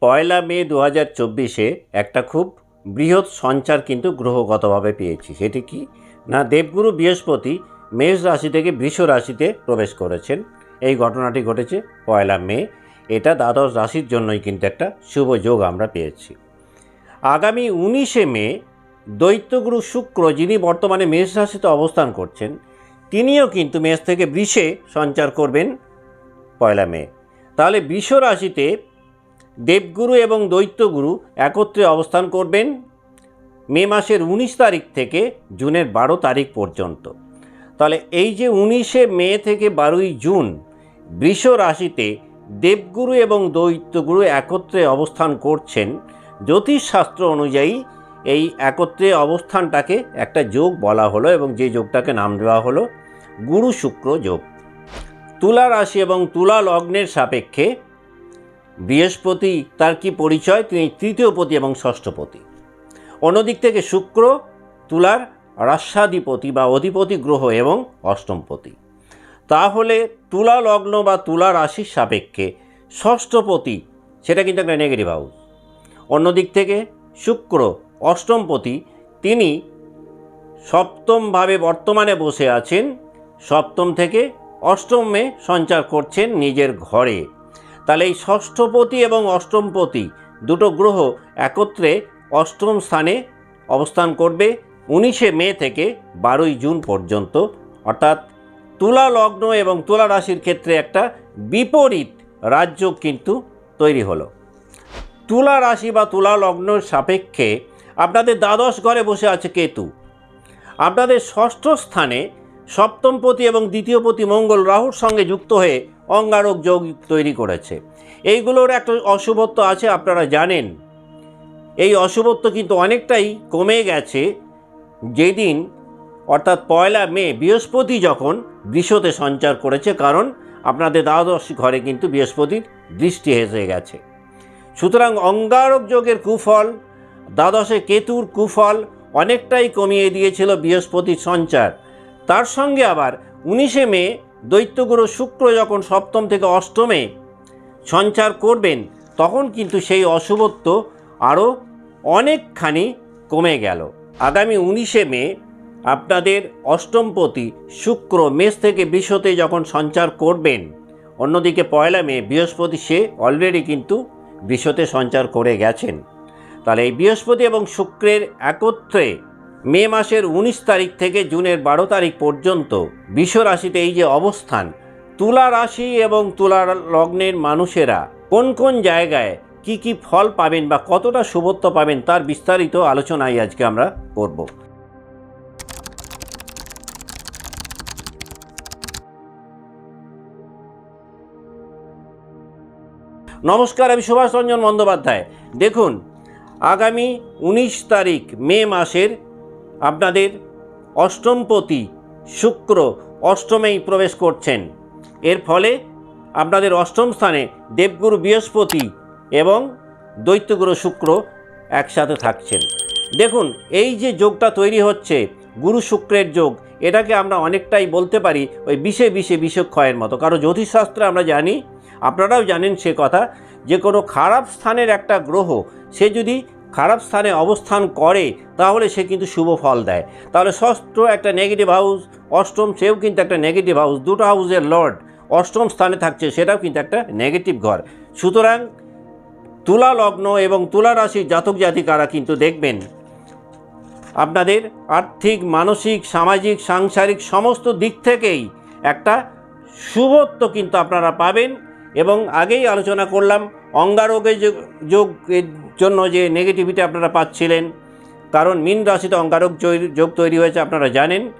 পয়লা মে দু হাজার চব্বিশে একটা খুব বৃহৎ সঞ্চার কিন্তু গ্রহগতভাবে পেয়েছি। সেটি কি? না, দেবগুরু বৃহস্পতি মেষ রাশি থেকে বৃষ রাশিতে প্রবেশ করেছেন। এই ঘটনাটি ঘটেছে পয়লা মে। এটা দ্বাদশ রাশির জন্যই কিন্তু একটা শুভ যোগ আমরা পেয়েছি। আগামী উনিশে মে দৈত্যগুরু শুক্র, যিনি বর্তমানে মেষ রাশিতে অবস্থান করছেন, তিনিও কিন্তু মেষ থেকে বৃষে সঞ্চার করবেন পয়লা মে। তাহলে বৃষ রাশিতে দেবগুরু এবং দৈত্যগুরু একত্রে অবস্থান করবেন মে মাসের উনিশ তারিখ থেকে জুনের বারো তারিখ পর্যন্ত। তাহলে এই যে উনিশে মে থেকে বারোই জুন বৃষ রাশিতে দেবগুরু এবং দৈত্যগুরু একত্রে অবস্থান করছেন, জ্যোতিষশাস্ত্র অনুযায়ী এই একত্রে অবস্থানটাকে একটা যোগ বলা হলো এবং যে যোগটাকে নাম দেওয়া হলো গুরু শুক্র যোগ। তুলা রাশি এবং তুলা লগ্নের সাপেক্ষে বৃহস্পতি তার কি পরিচয়? তিনি তৃতীয়পতি এবং ষষ্ঠপতি অন্যদিক থেকে শুক্র, তুলার রাস্যাধিপতি বা অধিপতি গ্রহ এবং অষ্টমপতি তাহলে তুলা লগ্ন বা তুলা রাশির সাপেক্ষে ষষ্ঠপতি সেটা কিন্তু একটা নেগেটিভ হাউস অন্যদিক থেকে শুক্র অষ্টমপতি তিনি সপ্তমভাবে বর্তমানে বসে আছেন, সপ্তম থেকে অষ্টমে সঞ্চার করছেন নিজের ঘরে। তাহলে এই ষষ্ঠপতি এবং অষ্টমপতি দুটো গ্রহ একত্রে অষ্টম স্থানে অবস্থান করবে উনিশে মে থেকে বারোই জুন পর্যন্ত। অর্থাৎ তুলা লগ্ন এবং তুলা রাশির ক্ষেত্রে একটা বিপরীত রাজ্য কিন্তু তৈরি হলো। তুলা রাশি বা তুলা লগ্নের সাপেক্ষে আপনাদের দ্বাদশ ঘরে বসে আছে কেতু। আপনাদের ষষ্ঠ স্থানে সপ্তমপতি এবং দ্বিতীয়পতি মঙ্গল রাহুর সঙ্গে যুক্ত হয়ে অঙ্গারক যোগ তৈরি করেছে। এইগুলোর একটা অশুভত্ব আছে, আপনারা জানেন। এই অশুভত্ব কিন্তু অনেকটাই কমে গেছে যেদিন, অর্থাৎ পয়লা মে, বৃহস্পতি যখন বৃষতে সঞ্চার করেছে, কারণ আপনাদের দ্বাদশ ঘরে কিন্তু বৃহস্পতির দৃষ্টি হেসে গেছে। সুতরাং অঙ্গারক যোগের কুফল, দ্বাদশে কেতুর কুফল অনেকটাই কমিয়ে দিয়েছিল বৃহস্পতির সঞ্চার। তার সঙ্গে আবার উনিশে মে দৈত্যগুরু শুক্র যখন সপ্তম থেকে অষ্টমে সঞ্চার করবেন, তখন কিন্তু সেই অশুভত্ব আরও অনেকখানি কমে গেল। আগামী উনিশে মে আপনাদের অষ্টমপতি শুক্র মেষ থেকে বৃষতে যখন সঞ্চার করবেন, অন্যদিকে পয়লা মে বৃহস্পতি সে অলরেডি কিন্তু বৃষতে সঞ্চার করে গেছেন। তাহলে এই বৃহস্পতি এবং শুক্রের একত্রে মে মাসের উনিশ তারিখ থেকে জুনের বারো তারিখ পর্যন্ত বিশ্ব রাশিতে এই যে অবস্থান, তুলা রাশি এবং তুলা লগ্নের মানুষেরা কোন কোন জায়গায় কি কি ফল পাবেন বা কতটা শুভত্ব পাবেন তার বিস্তারিত আলোচনাই আজকে আমরা করব। নমস্কার, আমি সুভাষ রঞ্জন বন্দ্যোপাধ্যায়। দেখুন, আগামী উনিশ তারিখ মে মাসের আপনাদের অষ্টমপতি শুক্র অষ্টমেই প্রবেশ করছেন। এর ফলে আপনাদের অষ্টম স্থানে দেবগুরু বৃহস্পতি এবং দৈত্যগুরু শুক্র একসাথে থাকছেন। দেখুন, এই যে যোগটা তৈরি হচ্ছে, গুরু শুক্রের যোগ, এটাকে আমরা অনেকটাই বলতে পারি ওই বিষে বিষে বিষক্ষয়ের মতো। কারণ জ্যোতিষশাস্ত্রে আমরা জানি, আপনারাও জানেন সে কথা, যে কোনো খারাপ স্থানের একটা গ্রহ, সে যদি খারাপ স্থানে অবস্থান করে, তাহলে সে কিন্তু শুভ ফল দেয়। তাহলে ষষ্ঠ একটা নেগেটিভ হাউস অষ্টম সেও কিন্তু একটা নেগেটিভ হাউস দুটো হাউসের লর্ড অষ্টম স্থানে থাকছে, সেটাও কিন্তু একটা নেগেটিভ ঘর। সুতরাং তুলা লগ্ন এবং তুলা রাশির জাতক জাতিকারা কিন্তু দেখবেন, আপনাদের আর্থিক, মানসিক, সামাজিক, সাংসারিক সমস্ত দিক থেকেই একটা শুভত্ব কিন্তু আপনারা পাবেন। এবং আগেই আলোচনা করলাম অঙ্গারোগের যোগ- যোগের জন্য যে নেগেটিভিটি আপনারা পাচ্ছিলেন, কারণ মিন রাশিতে অঙ্গারোগ যোগ তৈরি হয়েছে, আপনারা জানেন।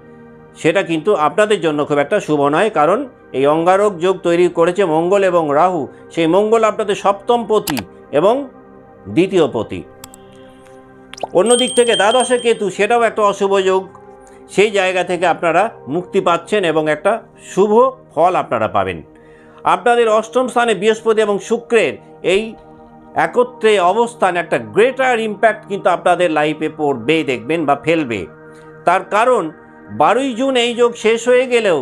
সেটা কিন্তু আপনাদের জন্য খুব একটা শুভ নয়, কারণ এই অঙ্গারক যোগ তৈরি করেছে মঙ্গল এবং রাহু। সেই মঙ্গল আপনাদের সপ্তম পতি এবং দ্বিতীয় পতি। অন্যদিক থেকে দ্বাদশে কেতু, সেটাও একটা অশুভ যোগ। সেই জায়গা থেকে আপনারা মুক্তি পাচ্ছেন এবং একটা শুভ ফল আপনারা পাবেন। আপনাদের অষ্টম স্থানে বৃহস্পতি এবং শুক্রের এই একত্রে অবস্থান একটা গ্রেটার ইম্প্যাক্ট কিন্তু আপনাদের লাইফে পড়বে, দেখবেন বা ফেলবে। তার কারণ, বারোই জুন এই যোগ শেষ হয়ে গেলেও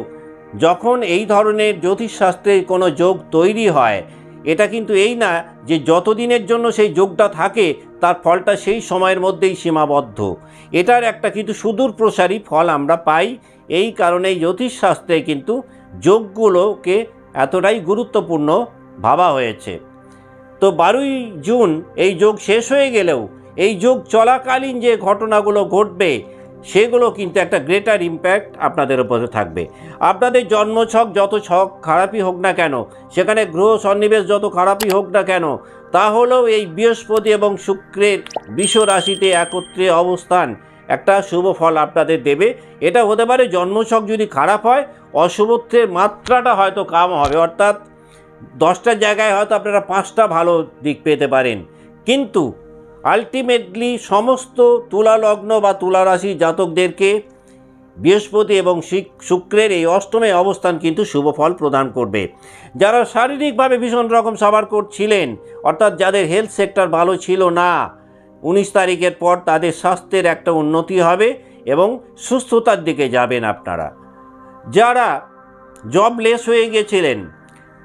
যখন এই ধরনের জ্যোতিষশাস্ত্রে কোনো যোগ তৈরি হয়, এটা কিন্তু এই না যে যতদিনের জন্য সেই যোগটা থাকে, তার ফলটা সেই সময়ের মধ্যেই সীমাবদ্ধ। এটার একটা কিন্তু সুদূর প্রসারী ফল আমরা পাই, এই কারণেই জ্যোতিষশাস্ত্রে কিন্তু যোগগুলোকে এতটাই গুরুত্বপূর্ণ ভাবা হয়েছে। তো বারোই জুন এই যোগ শেষ হয়ে গেলেও, এই যোগ চলাকালীন যে ঘটনাগুলো ঘটবে, সেগুলো কিন্তু একটা গ্রেটার ইম্প্যাক্ট আপনাদের উপরে থাকবে। আপনাদের জন্মছক যত ছক খারাপই হোক না কেন, সেখানে গ্রহ সন্নিবেশ যত খারাপই হোক না কেন, তাহলেও এই বৃহস্পতি এবং শুক্রের বিষ রাশিতে একত্রে অবস্থান একটা শুভ ফল আপনাদের দেবে। এটা হতে পারে জন্মছক যদি খারাপ হয় অশুভত্বের মাত্রাটা হয়তো কম হবে, অর্থাৎ দশটার জায়গায় হয়তো আপনারা পাঁচটা ভালো দিক পেতে পারেন। কিন্তু আলটিমেটলি সমস্ত তুলা লগ্ন বা তুলা রাশি জাতকদেরকে বৃহস্পতি এবং শিক- শুক্রের এই অষ্টমে অবস্থান কিন্তু শুভ ফল প্রদান করবে। যারা শারীরিকভাবে ভীষণ রকম সাবার করছিলেন, অর্থাৎ যাদের হেলথ সেক্টর ভালো ছিল না, উনিশ তারিখের পর তাদের স্বাস্থ্যের একটা উন্নতি হবে এবং সুস্থতার দিকে যাবেন আপনারা। যারা জবলেস হয়ে গেছিলেন,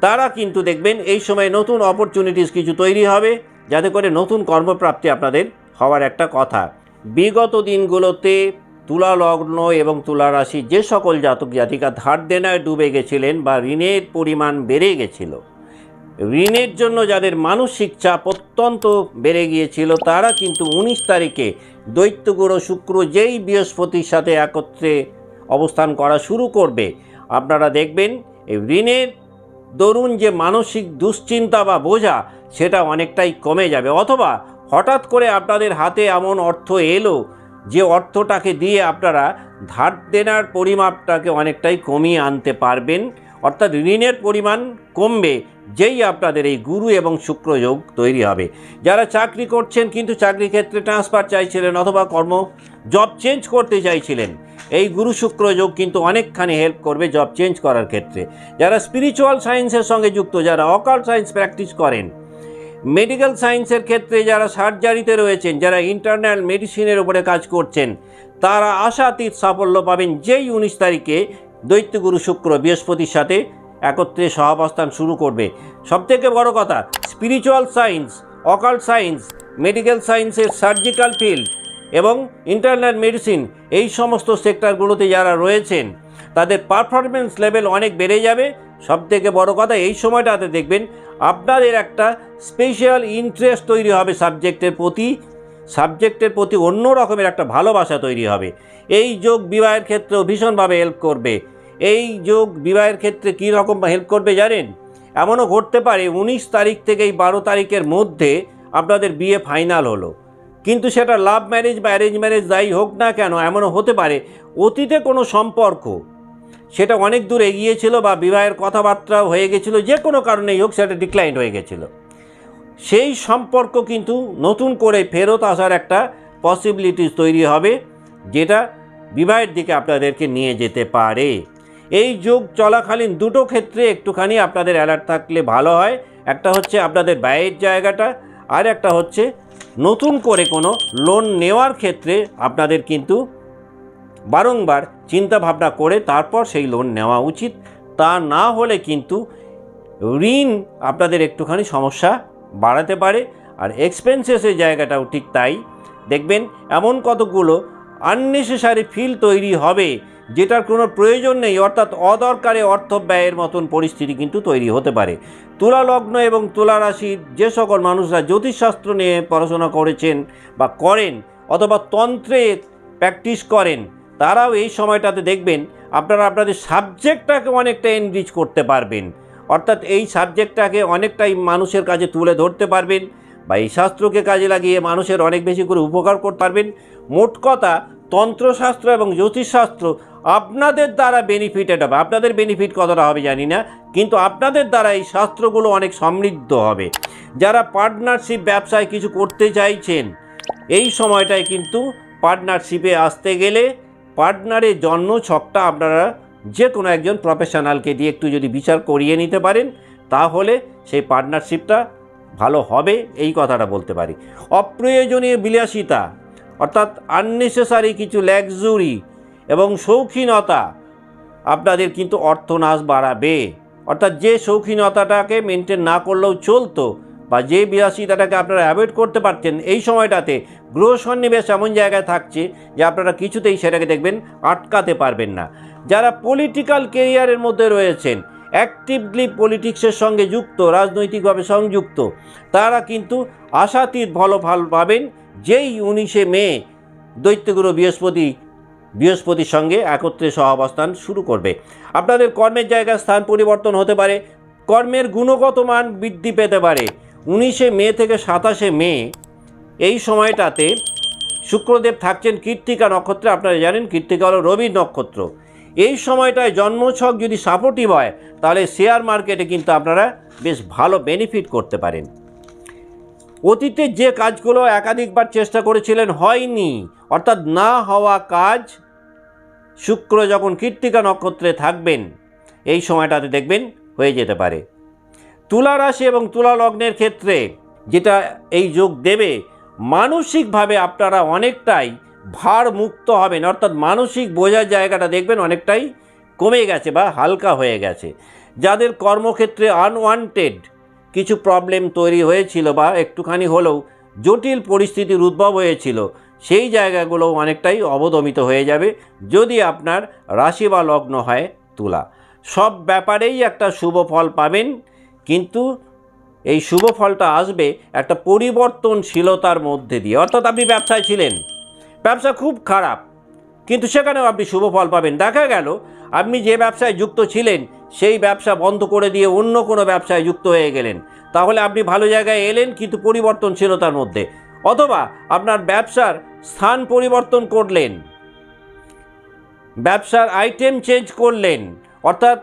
তারা কিন্তু দেখবেন এই সময় নতুন অপরচুনিটিস কিছু তৈরি হবে, যাতে করে নতুন কর্মপ্রাপ্তি আপনাদের হওয়ার একটা কথা। বিগত দিনগুলোতে তুলা লগ্ন এবং তুলা রাশি যে সকল জাতক জাতিকা ধার দেনায় ডুবে গেছিলেন বা ঋণের পরিমাণ বেড়ে গেছিল। ঋণের জন্য যাদের মানসিক চাপ অত্যন্ত বেড়ে গিয়েছিল, তারা কিন্তু উনিশ তারিখে দৈত্যগুরু শুক্র যেই বৃহস্পতির সাথে একত্রে অবস্থান করা শুরু করবে। আপনারা দেখবেন, এই ঋণের দরুন যে মানসিক দুশ্চিন্তা বা বোঝা, সেটা অনেকটাই কমে যাবে। অথবা হঠাৎ করে আপনাদের হাতে এমন অর্থ এলো, যে অর্থটাকে দিয়ে আপনারা ধার দেনার পরিমাপটাকে অনেকটাই কমিয়ে আনতে পারবেন। অর্থাৎ ঋণের পরিমাণ কমবে, যেই আপনাদের এই গুরু এবং শুক্র যোগ তৈরি হবে। যারা চাকরি করছেন, কিন্তু চাকরি ক্ষেত্রে ট্রান্সফার চাইছিলেন অথবা কর্ম জব চেঞ্জ করতে চাইছিলেন এই গুরু শুক্র যোগ কিন্তু অনেকখানি হেল্প করবে জব চেঞ্জ করার ক্ষেত্রে। যারা স্পিরিচুয়াল সায়েন্সের সঙ্গে যুক্ত, যারা অকাল সায়েন্স প্র্যাকটিস করেন মেডিকেল সায়েন্সের ক্ষেত্রে যারা সার্জারিতে রয়েছেন, যারা ইন্টারনাল মেডিসিনের উপরে কাজ করছেন, তারা আশাতীত সাফল্য পাবেন যেই উনিশ তারিখে দৈত্যগুরু শুক্র বৃহস্পতির সাথে একত্রে সহাবস্থান শুরু করবে। সবথেকে বড় কথা spiritual science occult science medical সায়েন্সের সার্জিক্যাল ফিল্ড এবং ইন্টারনাল মেডিসিন এই সমস্ত সেক্টরগুলোতে যারা রয়েছেন, তাদের পারফরমেন্স লেভেল অনেক বেড়ে যাবে। সবথেকে বড় কথা এই সময়টাতে দেখবেন, আপনাদের একটা স্পেশাল ইন্টারেস্ট তৈরি হবে সাবজেক্টের প্রতি। সাবজেক্টের প্রতি অন্য রকমের একটা ভালোবাসা তৈরি হবে। এই যোগ বিবাহের ক্ষেত্রেও ভীষণভাবে হেল্প করবে। এই যোগ বিবাহের ক্ষেত্রে কী রকম হেল্প করবে জানেন? এমনও ঘটতে পারে, উনিশ তারিখ থেকে এই বারো তারিখের মধ্যে আপনাদের বিয়ে ফাইনাল হলো। কিন্তু সেটা লাভ ম্যারেজ বা অ্যারেঞ্জ ম্যারেজ যাই হোক না কেন, এমনও হতে পারে। অতীতে কোনো সম্পর্ক, সেটা অনেক দূর এগিয়েছিল বা বিবাহের কথাবার্তা হয়ে গেছিল, যে কোনো কারণেই হোক সেটা ডিক্লাইন হয়ে গেছিল। সেই সম্পর্ক কিন্তু নতুন করে ফেরত আসার একটা পসিবিলিটিস তৈরি হবে, যেটা বিবাহের দিকে আপনাদেরকে নিয়ে যেতে পারে। এই যোগ চলাকালীন দুটো ক্ষেত্রে একটুখানি আপনাদের অ্যালার্ট থাকলে ভালো হয়। একটা হচ্ছে আপনাদের ব্যয়ের জায়গাটা, আর একটা হচ্ছে নতুন করে কোনো লোন নেওয়ার ক্ষেত্রে আপনাদের কিন্তু বারংবার চিন্তা ভাবনা করে তারপর সেই লোন নেওয়া উচিত। তা না হলে কিন্তু ঋণ আপনাদের একটুখানি সমস্যা বাড়াতে পারে আর এক্সপেন্সেসের জায়গাটাও ঠিক তাই। দেখবেন এমন কতগুলো আননেসেসারি ফিল তৈরি হবে যেটার কোনো প্রয়োজন নেই, অর্থাৎ অদরকারে অর্থ ব্যয়ের মতন পরিস্থিতি কিন্তু তৈরি হতে পারে। তুলা লগ্ন এবং তুলা রাশির যে সকল মানুষরা জ্যোতিষশাস্ত্র নিয়ে পড়াশোনা করেছেন বা করেন অথবা তন্ত্রে প্র্যাকটিস করেন, তারাও এই সময়টাতে দেখবেন আপনারা আপনাদের সাবজেক্টটাকে অনেকটা এনরিচ করতে পারবেন। অর্থাৎ এই সাবজেক্টটাকে অনেকটাই মানুষের কাছে তুলে ধরতে পারবেন বা এই শাস্ত্রকে কাজে লাগিয়ে মানুষের অনেক বেশি করে উপকার করতে পারবেন। মোট কথা, তন্ত্রশাস্ত্র এবং জ্যোতিষশাস্ত্র আপনাদের দ্বারা বেনিফিটেড হবে। আপনাদের বেনিফিট কতটা হবে জানি না, কিন্তু আপনাদের দ্বারা এই শাস্ত্রগুলো অনেক সমৃদ্ধ হবে। যারা পার্টনারশিপ ব্যবসায় কিছু করতে চাইছেন, এই সময়টায় কিন্তু পার্টনারশিপে আসতে গেলে পার্টনারের জন্ম ছকটা আপনারা যে কোনো একজন প্রফেশনালকে দিয়ে একটু যদি বিচার করিয়ে নিতে পারেন, তাহলে সেই পার্টনারশিপটা ভালো হবে এই কথাটা বলতে পারি। অপ্রয়োজনীয় বিলাসিতা, অর্থাৎ আননেসেসারি কিছু ল্যাক্সুরি এবং শৌখিনতা আপনাদের কিন্তু অর্থনাশ বাড়াবে। অর্থাৎ যে শৌখিনতাটাকে মেনটেন না করলেও চলতো বা যে বিলাসিতাটাকে আপনারা অ্যাভয়েড করতে পারতেন এই সময়টাতে গ্রহ সন্নিবেশ এমন জায়গায় থাকছে যে আপনারা কিছুতেই সেটাকে দেখবেন আটকাতে পারবেন না। যারা পলিটিক্যাল কেরিয়ারের মধ্যে রয়েছেন অ্যাক্টিভলি পলিটিক্সের সঙ্গে যুক্ত, রাজনৈতিকভাবে সংযুক্ত, তারা কিন্তু আশাতীত ভালো ফল পাবেন যেই উনিশে মে দৈত্যগুরু বৃহস্পতি বৃহস্পতির সঙ্গে একত্রে সহাবস্থান শুরু করবে। আপনাদের কর্মের জায়গায় স্থান পরিবর্তন হতে পারে। কর্মের গুণগত মান বৃদ্ধি পেতে পারে। উনিশে মে থেকে সাতাশে মে এই সময়টাতে শুক্রদেব থাকছেন কীর্তিকা নক্ষত্রে। আপনারা জানেন কীর্তিকা হলো রবির নক্ষত্র। এই সময়টায় জন্মছক যদি সাপোর্টিভ হয়, তাহলে শেয়ার মার্কেটে কিন্তু আপনারা বেশ ভালো বেনিফিট করতে পারেন। অতীতে যে কাজগুলো একাধিকবার চেষ্টা করেছিলেন, হয়নি। অর্থাৎ না হওয়া কাজ শুক্র যখন কৃত্তিকা নক্ষত্রে থাকবেন, এই সময়টাতে দেখবেন হয়ে যেতে পারে। তুলা রাশি এবং তুলা লগ্নের ক্ষেত্রে যেটা এই যোগ দেবে, মানসিকভাবে আপনারা অনেকটাই ভার মুক্ত হবেন। অর্থাৎ মানসিক বোঝার জায়গাটা দেখবেন অনেকটাই কমে গেছে বা হালকা হয়ে গেছে। যাদের কর্মক্ষেত্রে আনওয়ান্টেড কিছু প্রবলেম তৈরি হয়েছিল বা একটুখানি হলেও জটিল পরিস্থিতির উদ্ভব হয়েছিল সেই জায়গাগুলো অনেকটাই অবদমিত হয়ে যাবে যদি আপনার রাশি বা লগ্ন হয় তুলা। সব ব্যাপারেই একটা শুভ ফল পাবেন, কিন্তু এই শুভ ফলটা আসবে একটা পরিবর্তনশীলতার মধ্যে দিয়ে। অর্থাৎ আপনি ব্যবসায় ছিলেন, ব্যবসা খুব খারাপ, কিন্তু সেখানেও আপনি শুভ ফল পাবেন। দেখা গেল, আপনি যে ব্যবসায় যুক্ত ছিলেন, সেই ব্যবসা বন্ধ করে দিয়ে অন্য কোনো ব্যবসায় যুক্ত হয়ে গেলেন। তাহলে আপনি ভালো জায়গায় এলেন, কিন্তু পরিবর্তনশীলতার মধ্যে। অথবা আপনার ব্যবসার স্থান পরিবর্তন করলেন। ব্যবসার আইটেম চেঞ্জ করলেন। অর্থাৎ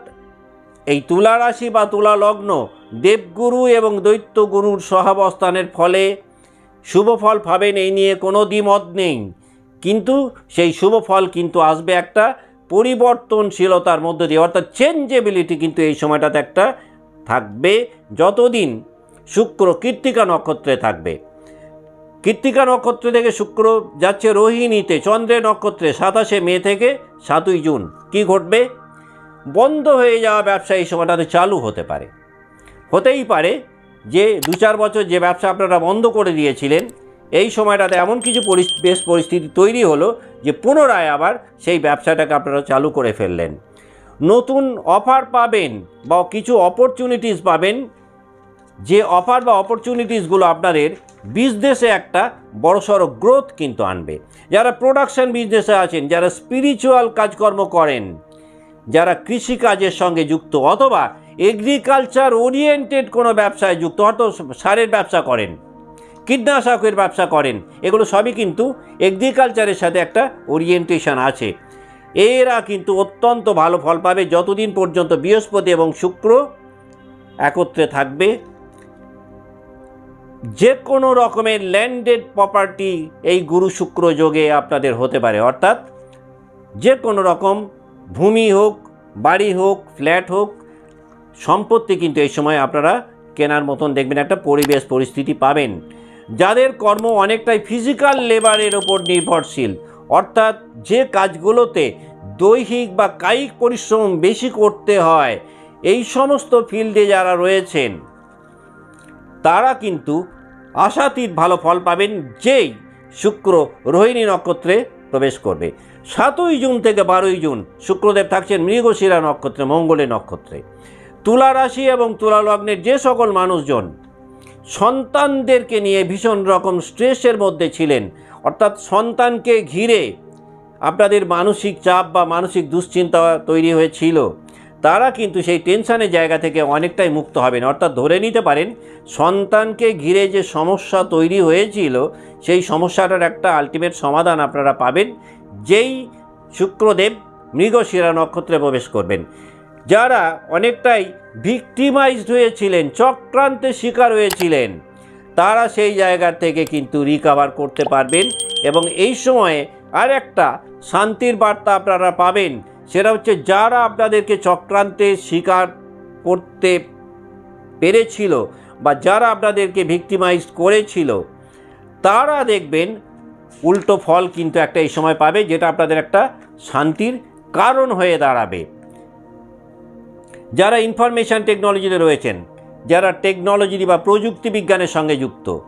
এই তুলা রাশি বা তুলা লগ্ন দেবগুরু এবং দৈত্যগুরুর সহাবস্থানের ফলে শুভ ফল পাবেন এই নিয়ে কোনো দ্বিমত নেই। কিন্তু সেই শুভ ফল কিন্তু আসবে একটা পরিবর্তনশীলতার মধ্য দিয়ে। অর্থাৎ চেঞ্জেবিলিটি কিন্তু এই সময়টাতে একটা থাকবে। যতদিন শুক্র কৃত্তিকা নক্ষত্রে থাকবে। কৃত্তিকা নক্ষত্র থেকে শুক্র যাচ্ছে রোহিণীতে, চন্দ্রের নক্ষত্রে সাতাশে মে থেকে সাতই জুন। কি ঘটবে? বন্ধ হয়ে যাওয়া ব্যবসা এই সময়টাতে চালু হতে পারে। হতেই পারে যে দু চার বছর যে ব্যবসা আপনারা বন্ধ করে দিয়েছিলেন, এই সময়টাতে এমন কিছু পরিবেশ পরিস্থিতি তৈরি হলো যে পুনরায় আবার সেই ব্যবসাটাকে আপনারা চালু করে ফেললেন। নতুন অফার পাবেন বা কিছু অপরচুনিটিস পাবেন যে অফার বা অপরচুনিটিসগুলো আপনাদের বিজনেসে একটা বড়সড় গ্রোথ কিন্তু আনবে। যারা প্রোডাকশন বিজনেসে আছেন, যারা স্পিরিচুয়াল কাজকর্ম করেন, যারা কৃষিকাজের সঙ্গে যুক্ত অথবা এগ্রিকালচার ওরিয়েন্টেড কোনো ব্যবসায় যুক্ত হয়তো সারের ব্যবসা করেন, কীটনাশকের ব্যবসা করেন, এগুলো সবই কিন্তু এগ্রিকালচারের সাথে একটা ওরিয়েন্টেশন আছে। এরা কিন্তু অত্যন্ত ভালো ফল পাবে। যতদিন পর্যন্ত বৃহস্পতি এবং শুক্র একত্রে থাকবে যে কোনো রকমের ল্যান্ডেড প্রপার্টি এই গুরু শুক্র যোগে আপনাদের হতে পারে। অর্থাৎ যে কোনো রকম ভূমি হোক, বাড়ি হোক ফ্ল্যাট হোক, সম্পত্তি কিন্তু এই সময় আপনারা কেনার মতন দেখবেন, একটা পরিবেশ, পরিস্থিতি পাবেন। যাদের কর্ম অনেকটাই ফিজিক্যাল লেবারের ওপর নির্ভরশীল, অর্থাৎ যে কাজগুলোতে দৈহিক বা কায়িক পরিশ্রম বেশি করতে হয়, এই সমস্ত ফিল্ডে যারা রয়েছেন তারা কিন্তু আশাতীত ভালো ফল পাবেন যেই শুক্র রোহিণী নক্ষত্রে প্রবেশ করবে। সাতই জুন থেকে বারোই জুন শুক্রদেব থাকছেন মৃগশিরা নক্ষত্রে মঙ্গলের নক্ষত্রে। তুলা রাশি এবং তুলা লগ্নের যে সকল মানুষজন সন্তানদেরকে নিয়ে ভীষণ রকম স্ট্রেসের মধ্যে ছিলেন, অর্থাৎ সন্তানকে ঘিরে আপনাদের মানসিক চাপ বা মানসিক দুশ্চিন্তা তৈরি হয়েছিল তারা কিন্তু সেই টেনশনের জায়গা থেকে অনেকটাই মুক্ত হবেন। অর্থাৎ ধরে নিতে পারেন, সন্তানকে ঘিরে যে সমস্যা তৈরি হয়েছিল, সেই সমস্যাটার একটা আলটিমেট সমাধান আপনারা পাবেন। যেই শুক্রদেব মৃগশিরা নক্ষত্রে প্রবেশ করবেন। যারা অনেকটাই ভিকটিমাইজড হয়েছিলেন চক্রান্তের শিকার হয়েছিলেন, তারা সেই জায়গা থেকে কিন্তু রিকাভার করতে পারবেন। এবং এই সময়ে আর একটা শান্তির বার্তা আপনারা পাবেন। সেটা হচ্ছে যারা আপনাদেরকে চক্রান্তের শিকার করতে পেরেছিল বা যারা আপনাদেরকে ভিক্টিমাইজ করেছিল, তারা দেখবেন উল্টো ফল কিন্তু একটা এই সময় পাবে যেটা আপনাদের একটা শান্তির কারণ হয়ে দাঁড়াবে। যারা ইনফরমেশান টেকনোলজিতে রয়েছেন, যারা টেকনোলজি বা প্রযুক্তি বিজ্ঞানের সঙ্গে যুক্ত,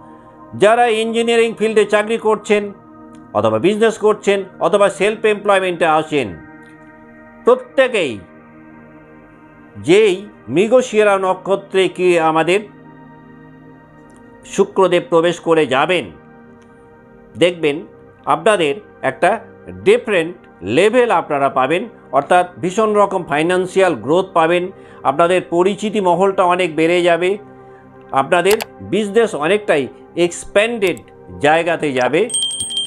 যারা ইঞ্জিনিয়ারিং ফিল্ডে চাকরি করছেন, অথবা বিজনেস করছেন, অথবা সেলফ এমপ্লয়মেন্টে আসেন প্রত্যেকেই, যেই মৃগশিরা নক্ষত্রে কি আমাদের শুক্রদেব প্রবেশ করে যাবেন, দেখবেন আপনাদের একটা ডিফারেন্ট লেভেল আপনারা পাবেন, অর্থাৎ ভীষণ রকম ফাইন্যান্সিয়াল গ্রোথ পাবেন, আপনাদের পরিচিতি মহলটা অনেক বেড়ে যাবে, আপনাদের বিজনেস অনেকটাই এক্সপ্যান্ডেড জায়গাতে যাবে,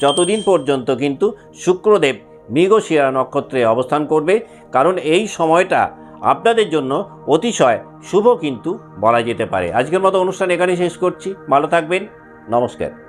যতদিন পর্যন্ত কিন্তু শুক্রদেব মৃগশিরা নক্ষত্রে অবস্থান করবে, কারণ এই সময়টা আপনাদের জন্য অতিশয় শুভ কিন্তু বলা যেতে পারে। আজকের মতো অনুষ্ঠান এখানে শেষ করছি। ভালো থাকবেন। নমস্কার।